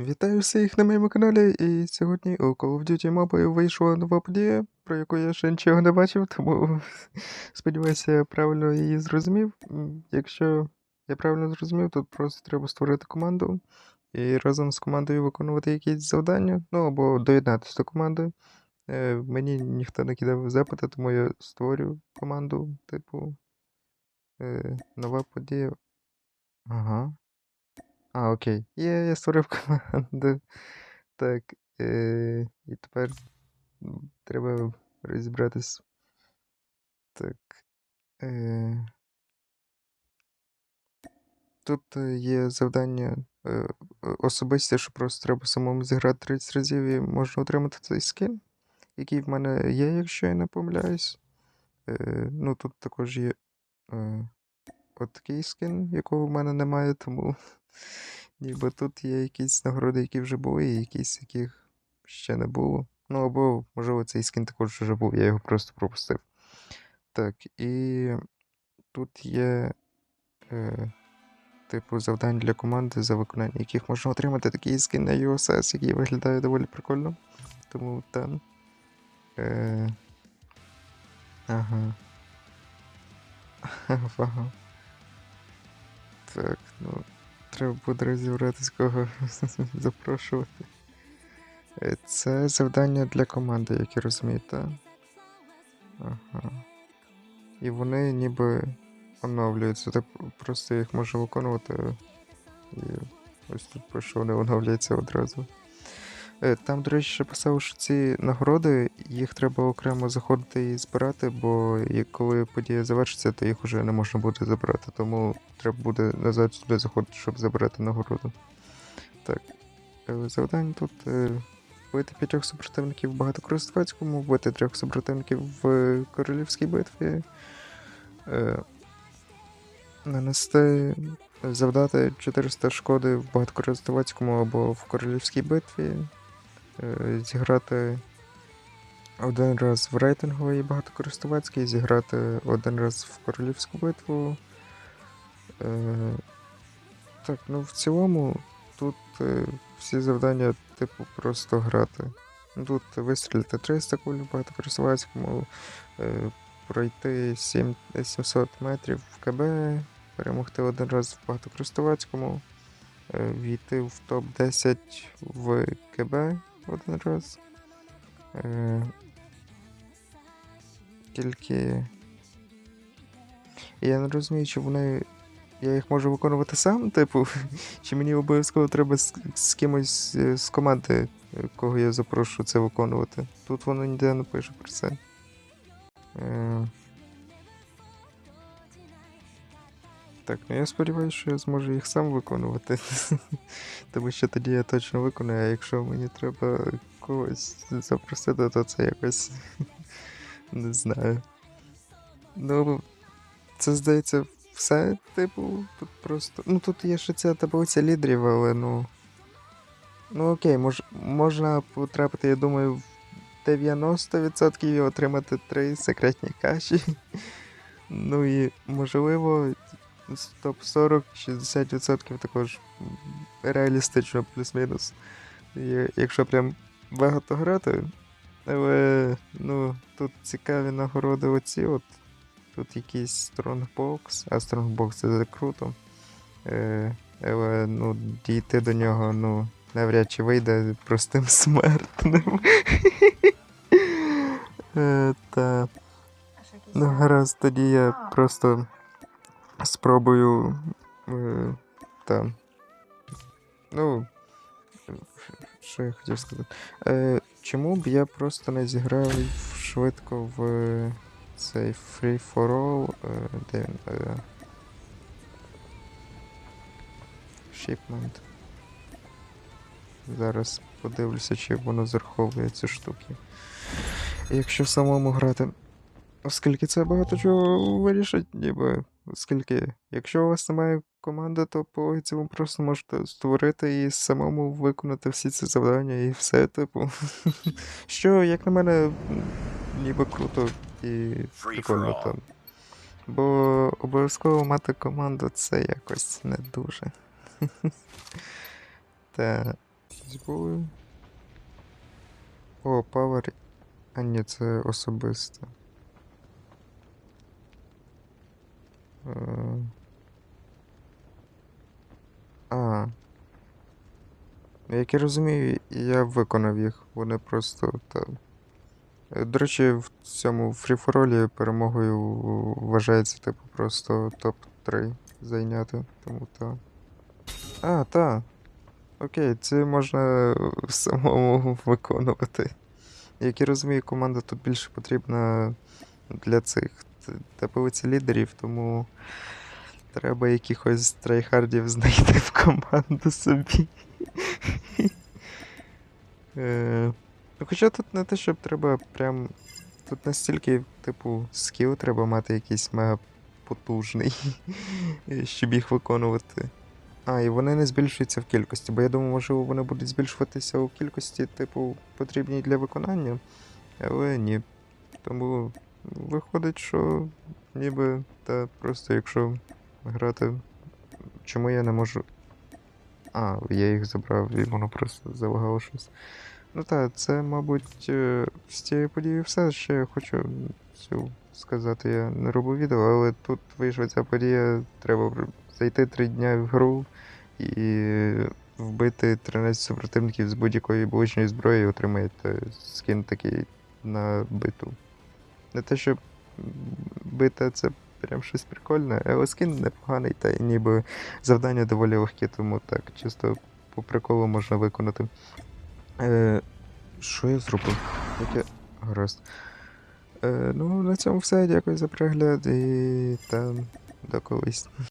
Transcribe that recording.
Вітаю всіх на моєму каналі, і сьогодні у Call of Duty Mobile вийшла нова подія, про яку я ще нічого не бачив, тому сподіваюся, я правильно її зрозумів. Якщо я правильно зрозумів, тут просто треба створити команду і разом з командою виконувати якісь завдання, ну або доєднатися до команди. Е, Мені ніхто не кидав запити, тому я створю команду, типу, е, нова подія. Ага. А, окей. Є, я створив команду. Так. Е, і тепер треба розібратись. Так. Е, тут е, є завдання е, особисте, що просто треба самому зіграти 30 разів і можна отримати цей скін, який в мене є, якщо я не помиляюсь. Е, ну, тут також є е, от такий скін, якого в мене немає, тому ніби тут є якісь нагороди, які вже були, і якісь, яких ще не було. Ну, або, можливо, цей скін також вже був, я його просто пропустив. Так, і тут є, е, типу, завдань для команди, за виконання яких можна отримати такий скін на USS, який виглядає доволі прикольно. Тому там. Е, ага. Ага. Так, ну, треба буде розібратись, кого запрошувати. Е, Це завдання для команди, як я розумію, так? Ага. І вони ніби оновлюються. Так просто їх можу виконувати. І ось тут пишу, вони оновлюються одразу. Е, Там, до речі, ще писав, що ці нагороди, їх треба окремо заходити і збирати, бо коли подія завершиться, то їх вже не можна буде забрати. Тому треба буде назад сюди заходити, щоб забрати нагороду. Так. е, Завдання тут е, вбити п'ятьох супротивників в багатокористувацькому, вбити трьох супротивників в королівській битві. е, Нанести, завдати 400 шкоди в багатокористувацькому або в королівській битві е, зіграти один раз в рейтинговій багатокористувацькій, зіграти один раз в королівську битву. Е, Так, ну в цілому тут е, всі завдання, типу, просто грати. Ну, Тут вистрілити 300 куль в багатокористувацькому, е, пройти 7, 700 метрів в КБ, перемогти один раз в багатокористувацькому, е, війти в топ-10 в КБ один раз. Е, Тільки. Я не розумію, чи вони. Я їх можу виконувати сам, типу, чи мені обов'язково треба з, з кимось е, з команди, е, кого я запрошу це виконувати. Тут воно ніде не пише про це. Е... Так, ну я сподіваюся, що я зможу їх сам виконувати. Тому що тоді я точно виконую, а якщо мені треба когось запросити, то це якось не знаю. Ну, це здається все, типу, тут просто. Ну тут є ще ця таблиця лідерів, але ну. Ну окей, мож, можна потрапити, я думаю, в 90% і отримати три секретні каші. Ну і можливо, топ-40, 60% також реалістично, плюс-мінус. Якщо прям багато грати. Але ну, тут цікаві нагороди оці от. Тут якийсь Strongbox, а Strongbox це за круто. Е, але ну, дійти до нього, ну, навряд чи вийде простим смертним. е, та, ну, гаразд, тоді я просто спробую. Е, та, ну, що я хотів сказати? Е, чому б я просто не зіграв швидко в цей Free for All, е, де він? Е, Shipment. Зараз подивлюся, чи воно зараховує ці штуки. Якщо самому грати. Оскільки це багато чого вирішить, ніби. Оскільки, якщо у вас немає команди, то по ви просто можете створити і самому виконати всі ці завдання і все, типу. Що, як на мене, ніби круто і прикольно там. Бо обов'язково мати команду це якось не дуже. Та Якісь. О, Power. А ні, це особисто. А. Ну, Як я розумію, я виконав їх. Вони просто та. Е, До речі, в цьому фріфоролі перемогою вважається, типу, просто топ-3 зайняти. Тому та. А, та. Окей, це можна самому виконувати. Як я розумію, команда тут більше потрібна для цих таблиці лідерів, тому треба якихось трайхардів знайти в команду собі. Е, Ну, хоча тут не те, щоб треба прям. Тут настільки, типу, скіл треба мати якийсь мега потужний, щоб їх виконувати. А, і вони не збільшуються в кількості, бо я думаю, можливо, вони будуть збільшуватися у кількості, типу, потрібній для виконання. Але ні. Тому виходить, що ніби та просто якщо грати. Чому я не можу. А, я їх забрав, і воно просто залагало щось. Ну так, це, мабуть, е, з цієї події все. Ще я хочу цю сказати, я не робив відео, але тут вийшла ця подія, треба зайти три дня в гру і вбити 13 супротивників з будь-якої ближньої зброї і отримаєте скін такий на биту. Не те, щоб бити це прям щось прикольне, але скін непоганий, та ніби завдання доволі легкі, тому так, чисто по приколу можна виконати. Е, що я зробив? Яке. Гаразд. Е, ну, на цьому все. Дякую за перегляд і там до колись.